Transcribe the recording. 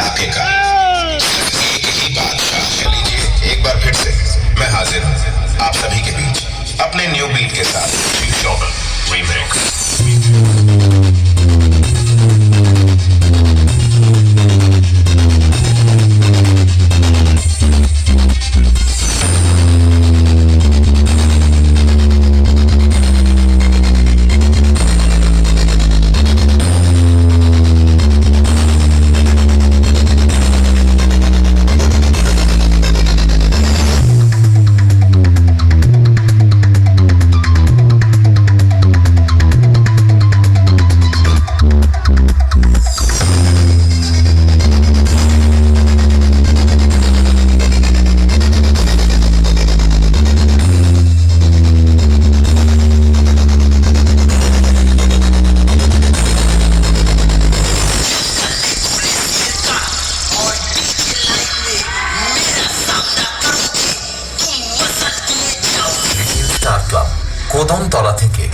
इलाके का। एक ही बादशाह लीजिए एक बार फिर से मैं हाजिर हूँ आप सभी के बीच अपने न्यू बीट के साथ। কোদমতলা থেকে।